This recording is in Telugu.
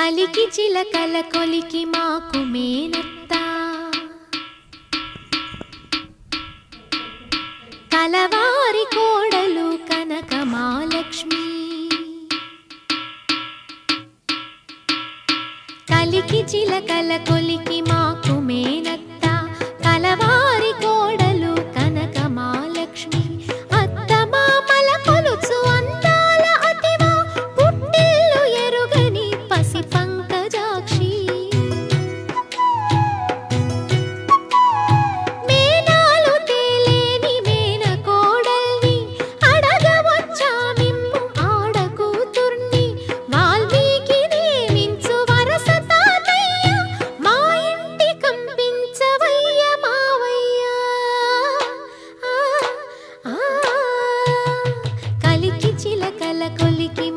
కలికి చిలకల కొలికి మాకు మేనత్త. కలవారి కోడలు కనక మాలక్ష్మి కలికి చిలకల కొలికి మాకు కొలికి